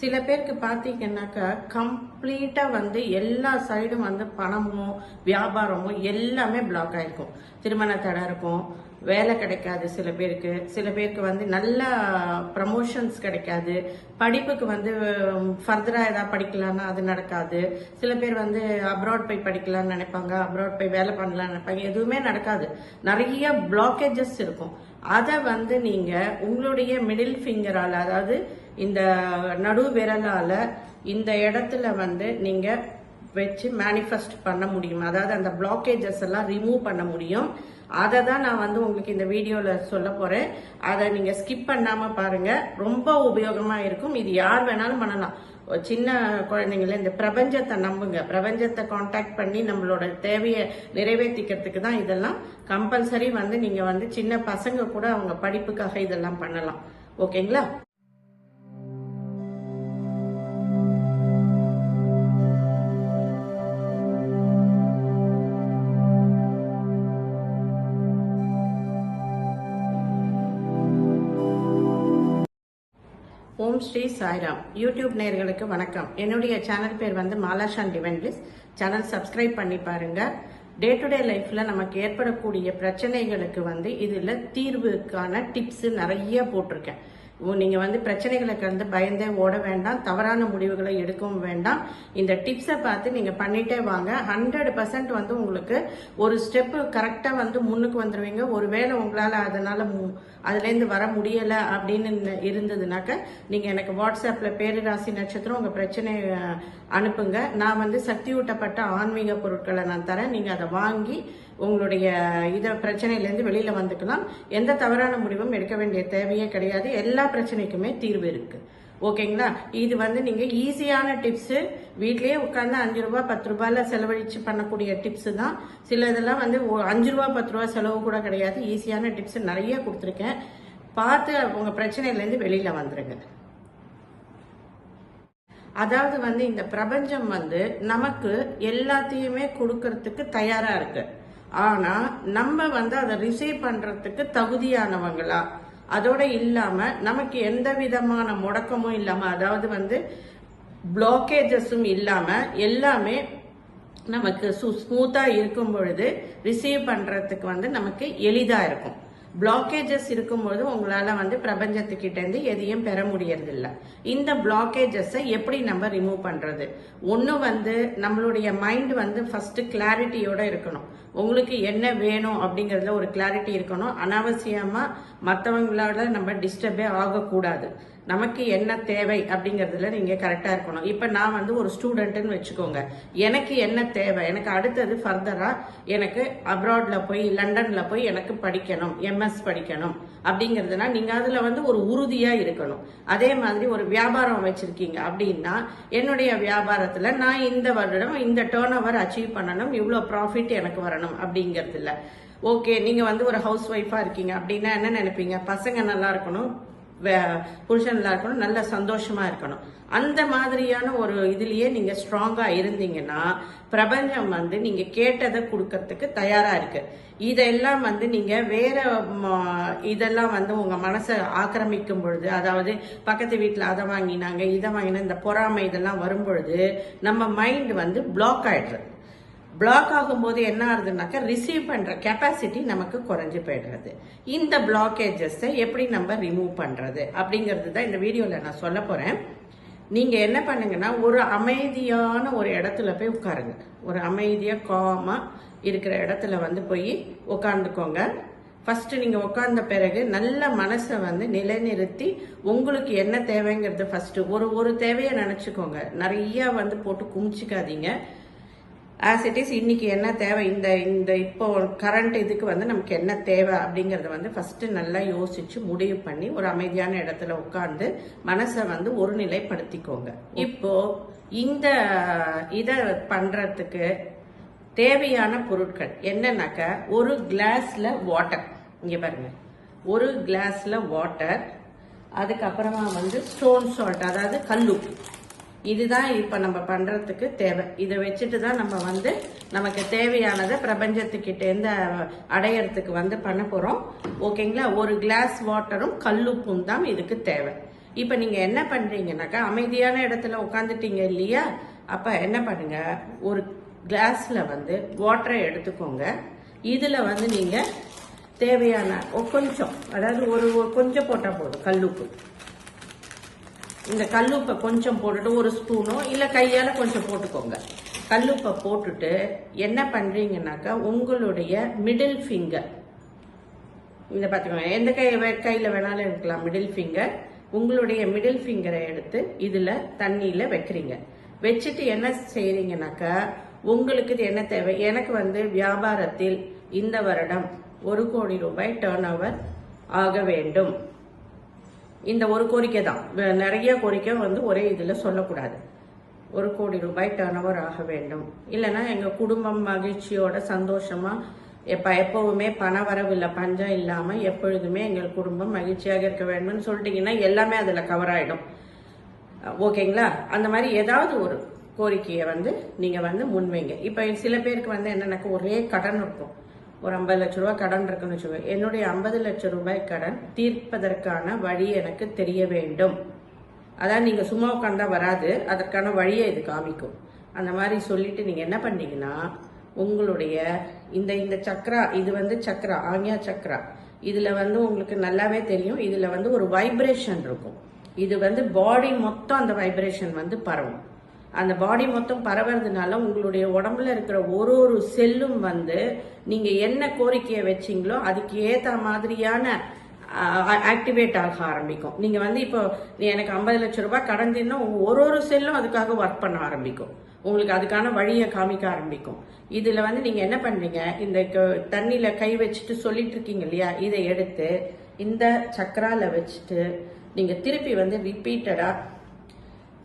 சில பேருக்கு பார்த்தீங்கன்னாக்கா கம்ப்ளீட்டாக வந்து எல்லா சைடும் வந்து பணமும் வியாபாரமும் எல்லாமே பிளாக் ஆகிருக்கும் திருமண தடை இருக்கும் வேலை கிடைக்காது சில பேருக்கு. சில பேருக்கு வந்து நல்ல ப்ரமோஷன்ஸ் கிடைக்காது. படிப்புக்கு வந்து ஃபர்தராக ஏதாவது படிக்கலான்னா அது நடக்காது. சில பேர் வந்து அப்ராட் போய் படிக்கலாம்னு நினைப்பாங்க அப்ராட் போய் வேலை பண்ணலாம்னு நினைப்பாங்க. எதுவுமே நடக்காது. நிறைய பிளாக்கேஜஸ் இருக்கும். அதை வந்து நீங்கள் உங்களுடைய மிடில் ஃபிங்கரால் அதாவது இந்த நடு விரலால இந்த இடத்துல வந்து நீங்க வச்சு மேனிஃபெஸ்ட் பண்ண முடியும். அதாவது அந்த பிளாக்கேஜஸ் எல்லாம் ரிமூவ் பண்ண முடியும். அதை தான் நான் வந்து உங்களுக்கு இந்த வீடியோவில் சொல்ல போறேன். அதை நீங்க ஸ்கிப் பண்ணாம பாருங்க. ரொம்ப உபயோகமா இருக்கும். இது யார் வேணாலும் பண்ணலாம். சின்ன குழந்தைங்கள இந்த பிரபஞ்சத்தை நம்புங்க. பிரபஞ்சத்தை காண்டாக்ட் பண்ணி நம்மளோட தேவையை நிறைவேற்றிக்கிறதுக்கு தான் இதெல்லாம் கம்பல்சரி வந்து நீங்க வந்து சின்ன பசங்க கூட அவங்க படிப்புக்காக இதெல்லாம் பண்ணலாம். ஓகேங்களா? ஓம் ஸ்ரீ சாய்ராம். யூடியூப் நேர்களுக்கு வணக்கம். என்னுடைய சேனல் பேர் வந்து மாலாஷான் டிவென்லிஸ். சேனல் சப்ஸ்கிரைப் பண்ணி பாருங்க. டே டு டே லைஃப்ல நமக்கு ஏற்படக்கூடிய பிரச்சனைகளுக்கு வந்து இதுல தீர்வுக்கான டிப்ஸ் நிறைய போட்டிருக்கேன். நீங்கள் வந்து பிரச்சனைகளை கலந்து பயந்தே ஓட வேண்டாம் தவறான முடிவுகளை எடுக்கவும் வேண்டாம். இந்த டிப்ஸை பார்த்து நீங்கள் பண்ணிட்டே வாங்க. ஹண்ட்ரட் பர்சன்ட் வந்து உங்களுக்கு ஒரு ஸ்டெப் கரெக்டாக வந்து முன்னுக்கு வந்துடுவீங்க ஒருவேளை உங்களால் அதனால் மு- அதுலேருந்து வர முடியலை அப்படின்னு இருந்ததுனாக்க நீங்கள் எனக்கு வாட்ஸ்அப்பில் பேரராசி நட்சத்திரம் உங்கள் பிரச்சனையை அனுப்புங்க. நான் வந்து சக்தி ஊட்டப்பட்ட ஆன்மீக பொருட்களை நான் தரேன். நீங்கள் அதை வாங்கி உங்களுடைய இதை பிரச்சனையிலேருந்து வெளியில் வந்துக்கலாம் எந்த தவறான முடிவும் எடுக்க வேண்டிய தேவையே கிடையாது. எல்லா பிரச்சனைக்குமே தீர்வு இருக்குது ஓகேங்களா? இது வந்து நீங்கள் ஈஸியான டிப்ஸு வீட்லேயே உட்காந்து அஞ்சு ரூபா பத்து ரூபாயில செலவழித்து பண்ணக்கூடிய டிப்ஸு தான். சில இதெல்லாம் வந்து அஞ்சு ரூபா பத்து ரூபா செலவு கூட கிடையாது. ஈஸியான டிப்ஸ் நிறைய கொடுத்துருக்கேன். பார்த்து உங்கள் பிரச்சனையிலேருந்து வெளியில் வந்துடுங்க அதாவது வந்து இந்த பிரபஞ்சம் வந்து நமக்கு எல்லாத்தையுமே கொடுக்கறதுக்கு தயாராக இருக்குது ஆனால் நம்ம வந்து அதை ரிசீவ் பண்ணுறதுக்கு தகுதியானவங்களா? அதோட இல்லாமல் நமக்கு எந்த விதமான முடக்கமும் இல்லாமல் அதாவது வந்து பிளாக்கேஜஸும் இல்லாமல் எல்லாமே நமக்கு ஸ்மூத்தாக இருக்கும் பொழுது ரிசீவ் பண்ணுறதுக்கு வந்து நமக்கு எளிதாக இருக்கும். பிளாக்கேஜஸ் இருக்கும்பொழுது உங்களால வந்து பிரபஞ்சத்துக்கிட்ட இருந்து எதையும் பெற முடியறதில்ல. இந்த பிளாக்கேஜஸை எப்படி நம்ம ரிமூவ் பண்றது? ஒன்று வந்து நம்மளுடைய மைண்ட் வந்து ஃபர்ஸ்ட் கிளாரிட்டியோட இருக்கணும். உங்களுக்கு என்ன வேணும் அப்படிங்கிறதுல ஒரு கிளாரிட்டி இருக்கணும். அனாவசியமா மற்றவங்களோட நம்ம டிஸ்டர்பே ஆகக்கூடாது. நமக்கு என்ன தேவை அப்படிங்கறதுல நீங்க கரெக்டா இருக்கணும். இப்ப நான் வந்து ஒரு ஸ்டூடெண்ட்னு வச்சுக்கோங்க. எனக்கு என்ன தேவை? எனக்கு அடுத்தது ஃபர்தரா எனக்கு அப்ராட்ல போய் லண்டன்ல போய் எனக்கு படிக்கணும் எம்எஸ் படிக்கணும் அப்படிங்கிறதுனா நீங்க அதுல வந்து ஒரு உறுதியா இருக்கணும். அதே மாதிரி ஒரு வியாபாரம் வச்சிருக்கீங்க அப்படின்னா என்னுடைய வியாபாரத்துல நான் இந்த வருடம் இந்த டேர்ன் ஓவர் அச்சீவ் பண்ணணும் இவ்வளவு ப்ராஃபிட் எனக்கு வரணும் அப்படிங்கறதுல. ஓகே நீங்க வந்து ஒரு ஹவுஸ் ஒய்ஃபா இருக்கீங்க அப்படின்னா என்ன நினைப்பீங்க? பசங்க நல்லா இருக்கணும் வே- இருக்கணும் நல்ல சந்தோஷமா இருக்கணும். அந்த மாதிரியான ஒரு இதுலயே நீங்க ஸ்ட்ராங்கா இருந்தீங்கன்னா பிரபஞ்சம் வந்து நீங்க கேட்டதை கொடுக்கறதுக்கு தயாரா இருக்கு. இதெல்லாம் வந்து நீங்க வேற இதெல்லாம் வந்து உங்க மனசை ஆக்கிரமிக்கும் பொழுது அதாவது பக்கத்து வீட்டுல அதை வாங்கினாங்க இதை வாங்கினா இந்த பொறாமை இதெல்லாம் வரும் பொழுது நம்ம மைண்ட் வந்து பிளாக் ஆயிடுறது பிளாக் ஆகும்போது என்ன ஆகுதுனாக்கா ரிசீவ் பண்ணுற கெப்பாசிட்டி நமக்கு குறைஞ்சி போயிடுறது. இந்த பிளாக்கேஜஸை எப்படி நம்ம ரிமூவ் பண்ணுறது அப்படிங்கிறது தான் இந்த வீடியோவில் நான் சொல்ல போகிறேன் நீங்கள் என்ன பண்ணுங்கன்னா ஒரு அமைதியான ஒரு இடத்துல போய் உட்காருங்க. ஒரு அமைதியாக காமாக இருக்கிற இடத்துல வந்து போய் உட்காந்துக்கோங்க ஃபஸ்ட்டு நீங்கள் உட்கார்ந்த பிறகு நல்ல மனசை வந்து நிலைநிறுத்தி உங்களுக்கு என்ன தேவைங்கிறது ஃபஸ்ட்டு ஒரு ஒரு தேவையை நினச்சிக்கோங்க. நிறையா வந்து போட்டு குமிச்சிக்காதீங்க. ஆஸ் இட் இஸ் இன்னைக்கு என்ன தேவை? இந்த இந்த இப்போ கரண்ட் இதுக்கு வந்து நமக்கு என்ன தேவை அப்படிங்கறத வந்து ஃபர்ஸ்ட் நல்லா யோசிச்சு முடிவு பண்ணி ஒரு அமைதியான இடத்துல உட்கார்ந்து மனசை வந்து ஒருநிலைப்படுத்திக்கோங்க. இப்போ இந்த இத பண்றதுக்கு தேவையான பொருட்கள் என்னன்னாக்க ஒரு கிளாஸ்ல வாட்டர் இங்க பாருங்க. ஒரு கிளாஸ்ல வாட்டர் அதுக்கப்புறமா வந்து ஸ்டோன் சால்ட் அதாவது கல்லுப்பு இதுதான் இப்போ நம்ம பண்ணுறதுக்கு தேவை. இதை வச்சுட்டு தான் நம்ம வந்து நமக்கு தேவையானதை பிரபஞ்சத்துக்கிட்ட இருந்து அடையறதுக்கு வந்து பண்ண போகிறோம் ஓகேங்களா ஒரு கிளாஸ் வாட்டரும் கல்லுப்பும் தான் இதுக்கு தேவை. இப்போ நீங்கள் என்ன பண்ணுறீங்கன்னாக்கா அமைதியான இடத்துல உட்காந்துட்டீங்க இல்லையா? அப்போ என்ன பண்ணுங்க? ஒரு கிளாஸில் வந்து வாட்டரை எடுத்துக்கோங்க. இதில் வந்து நீங்கள் தேவையான கொஞ்சம் அதாவது ஒரு கொஞ்சம் போட்டால் போதும் கல்லுப்பு. இந்த கல்லுப்பை கொஞ்சம் போட்டுட்டு ஒரு ஸ்பூனோ இல்லை கையால் கொஞ்சம் போட்டுக்கோங்க. கல்லுப்பை போட்டுட்டு என்ன பண்றீங்கன்னாக்கா உங்களுடைய மிடில் ஃபிங்கர் இந்த பார்த்துக்கோங்க எந்த கை வே- வேணாலும் இருக்கலாம் மிடில் ஃபிங்கர் உங்களுடைய மிடில் ஃபிங்கரை எடுத்து இதில் தண்ணியில் வைக்கிறீங்க. வச்சுட்டு என்ன செய்கிறீங்கனாக்கா உங்களுக்கு இது என்ன தேவை? எனக்கு வந்து வியாபாரத்தில் இந்த வருடம் ஒரு கோடி ரூபாய் டேர்ன் ஓவர் ஆக வேண்டும். இந்த ஒரு கோரிக்கை தான். நிறைய கோரிக்கை வந்து ஒரே இதில் சொல்லக்கூடாது. ஒரு கோடி ரூபாய் டர்ன் ஓவர் ஆக வேண்டும். இல்லைன்னா எங்கள் குடும்பம் மகிழ்ச்சியோட சந்தோஷமாக எப்போ எப்பவுமே பண வரவில்லை பஞ்சம் இல்லாமல் எப்பொழுதுமே எங்கள் குடும்பம் மகிழ்ச்சியாக இருக்க வேண்டும்னு சொல்லிட்டீங்கன்னா எல்லாமே அதில் கவர் ஆகிடும் ஓகேங்களா? அந்த மாதிரி ஏதாவது ஒரு கோரிக்கையை வந்து நீங்கள் வந்து முன்வைங்க. இப்போ சில பேருக்கு வந்து என்னென்னாக்கா ஒரே கடன் இருக்கும். ஒரு ஐம்பது லட்ச ரூபாய் கடன் இருக்குன்னு வச்சுக்கோங்க. என்னுடைய ஐம்பது லட்ச ரூபாய் கடன் தீர்ப்பதற்கான வழி எனக்கு தெரிய வேண்டும். அதான் நீங்க சும்மா உட்காந்தா வராது. அதற்கான வழியை இது காமிக்கும். அந்த மாதிரி சொல்லிட்டு நீங்க என்ன பண்ணீங்கன்னா உங்களுடைய இந்த இந்த சக்ரா இது வந்து சக்ரா ஆங்கியா சக்ரா. இதுல வந்து உங்களுக்கு நல்லாவே தெரியும். இதுல வந்து ஒரு வைப்ரேஷன் இருக்கும். இது வந்து பாடி மொத்தம் அந்த வைப்ரேஷன் வந்து பரவும். அந்த பாடி மொத்தம் பரவுறதுனால உங்களுடைய உடம்புல இருக்கிற ஒரு ஒரு செல்லும் வந்து நீங்க என்ன கோரிக்கையை வச்சிங்களோ அதுக்கு ஏற்ற மாதிரியான ஆக்டிவேட் ஆக ஆரம்பிக்கும். நீங்க வந்து இப்போ நீ எனக்கு ஐம்பது லட்சம் ரூபாய் கடன் ஒரு ஒரு செல்லும் அதுக்காக ஒர்க் பண்ண ஆரம்பிக்கும். உங்களுக்கு அதுக்கான வழியை காமிக்க ஆரம்பிக்கும். இதுல வந்து நீங்க என்ன பண்றீங்க? இந்த க- தண்ணியில கை வச்சுட்டு சொல்லிட்டு இருக்கீங்க இல்லையா? இதை எடுத்து இந்த சக்கரால வச்சுட்டு நீங்க திருப்பி வந்து ரிப்பீட்டடா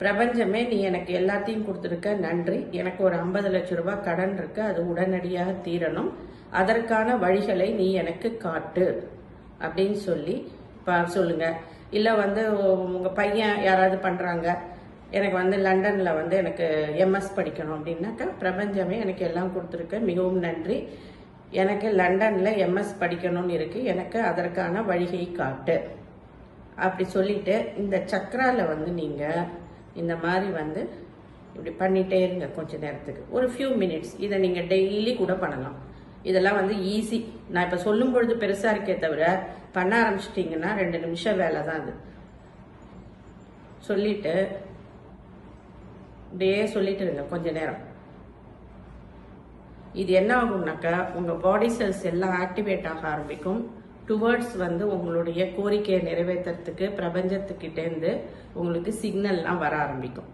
பிரபஞ்சமே நீ எனக்கு எல்லாத்தையும் கொடுத்துருக்க. நன்றி. எனக்கு ஒரு ஐம்பது லட்சம் ரூபாய் கடன் இருக்கு. அது உடனடியாக தீரணும். அதற்கான வழிகளை நீ எனக்கு காட்டு அப்படின்னு சொல்லி சொல்லுங்க. இல்லை வந்து உங்கள் பையன் யாராவது பண்ணுறாங்க எனக்கு வந்து லண்டனில் வந்து எனக்கு எம்எஸ் படிக்கணும் அப்படின்னாக்கா பிரபஞ்சமே எனக்கு எல்லாம் கொடுத்துருக்க. மிகவும் நன்றி. எனக்கு லண்டனில் எம்எஸ் படிக்கணும்னு இருக்குது எனக்கு அதற்கான வழிகை காட்டு. அப்படி சொல்லிட்டு இந்த சக்கராவில் வந்து நீங்கள் இந்த மாதிரி வந்து இப்படி பண்ணிட்டே இருங்க கொஞ்ச நேரத்துக்கு. ஒரு ஃபியூ மினிட்ஸ் இதை நீங்கள் டெய்லி கூட பண்ணலாம். இதெல்லாம் வந்து ஈஸி நான் இப்போ சொல்லும் பொழுது பெருசாக இருக்கே தவிர பண்ண ஆரம்பிச்சிட்டிங்கன்னா ரெண்டு நிமிஷம் வேலை தான் அது. சொல்லிட்டு இப்படியே சொல்லிட்டு இருங்க கொஞ்ச நேரம். இது என்ன ஆகும்னாக்கா உங்கள் பாடி செல்ஸ் எல்லாம் ஆக்டிவேட் ஆக ஆரம்பிக்கும். டுவர்ட்ஸ் வந்து உங்களுடைய கோரிக்கையை நிறைவேற்றுறதுக்கு பிரபஞ்சத்துக்கிட்டேருந்து உங்களுக்கு சிக்னல்லாம் வர ஆரம்பிக்கும்.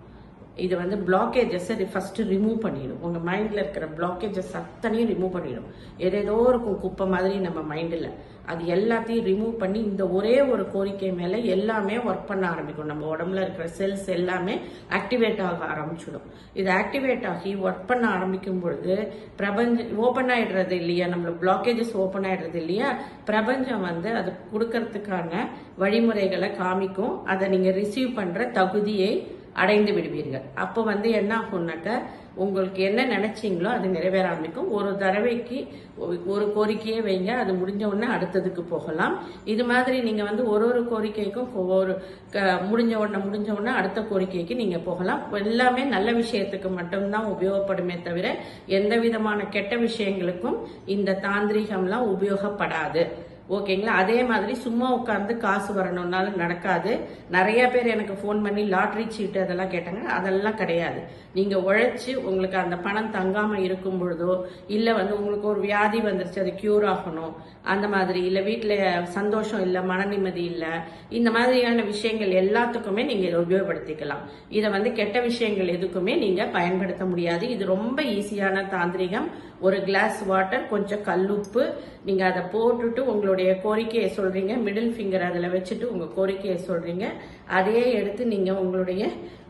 இது வந்து பிளாக்கேஜஸை ஃபஸ்ட்டு ரிமூவ் பண்ணிடும். உங்கள் மைண்டில் இருக்கிற பிளாக்கேஜஸ் அத்தனையும் ரிமூவ் பண்ணிடும். ஏதேதோ இருக்கும் குப்பை மாதிரி நம்ம மைண்டில் அது எல்லாத்தையும் ரிமூவ் பண்ணி இந்த ஒரே ஒரு கோரிக்கை மேல எல்லாமே ஒர்க் பண்ண ஆரம்பிக்கும். நம்ம உடம்புல இருக்கிற செல்ஸ் எல்லாமே ஆக்டிவேட் ஆக ஆரம்பிச்சிடும். இது ஆக்டிவேட் ஆகி ஒர்க் பண்ண ஆரம்பிக்கும் பொழுது பிரபஞ்சம் ஓப்பன் ஆயிடுறது இல்லையா? நம்மள பிளாக்கேஜஸ் ஓப்பன் ஆயிடுறது இல்லையா? பிரபஞ்சம் வந்து அது கொடுக்கறதுக்கான வழிமுறைகளை காமிக்கும். அதை நீங்க ரிசீவ் பண்ற தகுதியை அடைந்து விடுவீர்கள். அப்போ வந்து என்ன ஆகும்னாக்க உங்களுக்கு என்ன நினைச்சீங்களோ அது நிறைவேற ஆரம்பிக்கும். ஒரு தடவைக்கு ஒ- ஒரு கோரிக்கையே வைங்க அது முடிஞ்ச உடனே அடுத்ததுக்கு போகலாம். இது மாதிரி நீங்க வந்து ஒரு ஒரு கோரிக்கைக்கும் ஒரு க- முடிஞ்ச உடனே முடிஞ்ச உடனே அடுத்த கோரிக்கைக்கு நீங்க போகலாம். எல்லாமே நல்ல விஷயத்துக்கு மட்டும்தான் உபயோகப்படுமே தவிர எந்த விதமான கெட்ட விஷயங்களுக்கும் இந்த தாந்திரிகம்லாம் உபயோகப்படாது. ஓகேங்களா? அதே மாதிரி சும்மா உட்காந்து காசு வரணும்னாலும் நடக்காது. நிறைய பேர் எனக்கு ஃபோன் பண்ணி லாட்ரி சீட்டு அதெல்லாம் கேட்டாங்க. அதெல்லாம் கிடையாது. நீங்கள் உழைச்சி உங்களுக்கு அந்த பணம் தங்காமல் இருக்கும் பொழுதோ இல்லை வந்து உங்களுக்கு ஒரு வியாதி வந்துருச்சு அது க்யூர் ஆகணும் அந்த மாதிரி இல்லை வீட்டில் சந்தோஷம் இல்லை மன நிம்மதி இல்லை இந்த மாதிரியான விஷயங்கள் எல்லாத்துக்குமே நீங்கள் இதை உபயோகப்படுத்திக்கலாம். இதை வந்து கெட்ட விஷயங்கள் எதுக்குமே நீங்கள் பயன்படுத்த முடியாது. இது ரொம்ப ஈஸியான தாந்திரிகம். ஒரு கிளாஸ் வாட்டர் கொஞ்சம் கல்லுப்பு நீங்கள் அதை போட்டுட்டு உங்களுடைய கோரிக்கையை சொல்றீங்க. மிடில் ஃபிங்கர் அதில் வச்சுட்டு உங்க கோரிக்கையை சொல்றீங்க. அதையே எடுத்து நீங்க உங்களுடைய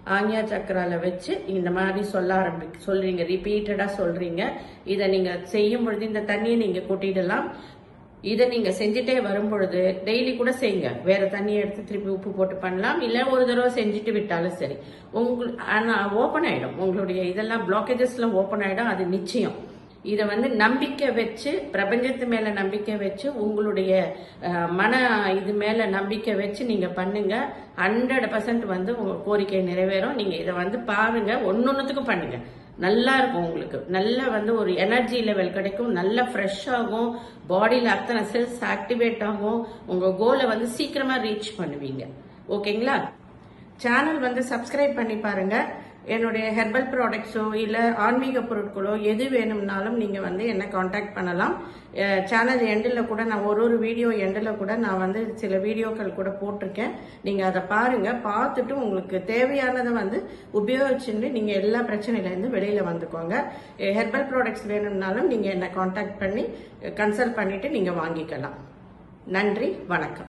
ஆஞ்ஞா சக்கரால வச்சு இந்த மாதிரி சொல்ல ஆரம்பி சொல்றீங்க. ரிப்பீட்டடா சொல்றீங்க. இதை நீங்க செய்யும் பொழுது இந்த தண்ணியை நீங்க கொட்டிடலாம். இதை நீங்க செஞ்சுட்டே வரும்பொழுது டெய்லி கூட செய்யுங்க. வேற தண்ணியை எடுத்து திருப்பி உப்பு போட்டு பண்ணலாம். இல்ல ஒரு தடவை செஞ்சுட்டு விட்டாலும் சரி. உங்கள் ஆனா ஓப்பன் ஆயிடும். உங்களுடைய இதெல்லாம் பிளாக்கேஜஸ்லாம் ஓப்பன் ஆயிடும். அது நிச்சயம். இதை வந்து நம்பிக்கை வச்சு பிரபஞ்சத்து மேல நம்பிக்கை வச்சு உங்களுடைய மன இது மேல நம்பிக்கை வச்சு நீங்க பண்ணுங்க. ஹண்ட்ரட் பர்சன்ட் வந்து உங்க கோரிக்கை நிறைவேறும். நீங்க இதை வந்து பாருங்க. ஒன்னொன்னுத்துக்கும் பண்ணுங்க. நல்லா இருக்கும் உங்களுக்கு. நல்ல வந்து ஒரு எனர்ஜி லெவல் கிடைக்கும். நல்ல ஃப்ரெஷ் ஆகும். பாடியில் அத்தனை செல்ஸ் ஆக்டிவேட் ஆகும். உங்கள் கோலை வந்து சீக்கிரமாக ரீச் பண்ணுவீங்க. ஓகேங்களா சேனல் வந்து சப்ஸ்கிரைப் பண்ணி பாருங்கள் என்னுடைய ஹெர்பல் ப்ராடக்ட்ஸோ இல்லை ஆன்மீக பொருட்களோ எது வேணும்னாலும் நீங்கள் வந்து என்னை காண்டாக்ட் பண்ணலாம். சேனல் எண்டில் கூட நான் ஒரு ஒரு வீடியோ எண்டில் கூட நான் வந்து சில வீடியோக்கள் கூட போட்டிருக்கேன். நீங்கள் அதை பாருங்கள் பார்த்துட்டு உங்களுக்கு தேவையானதை வந்து உபயோகிச்சுட்டு நீங்கள் எல்லா பிரச்சனையிலேருந்து வெளியில் வந்துக்கோங்க. ஹெர்பல் ப்ராடக்ட்ஸ் வேணும்னாலும் நீங்கள் என்னை காண்டாக்ட் பண்ணி கன்சல்ட் பண்ணிவிட்டு நீங்கள் வாங்கிக்கலாம். நன்றி. வணக்கம்.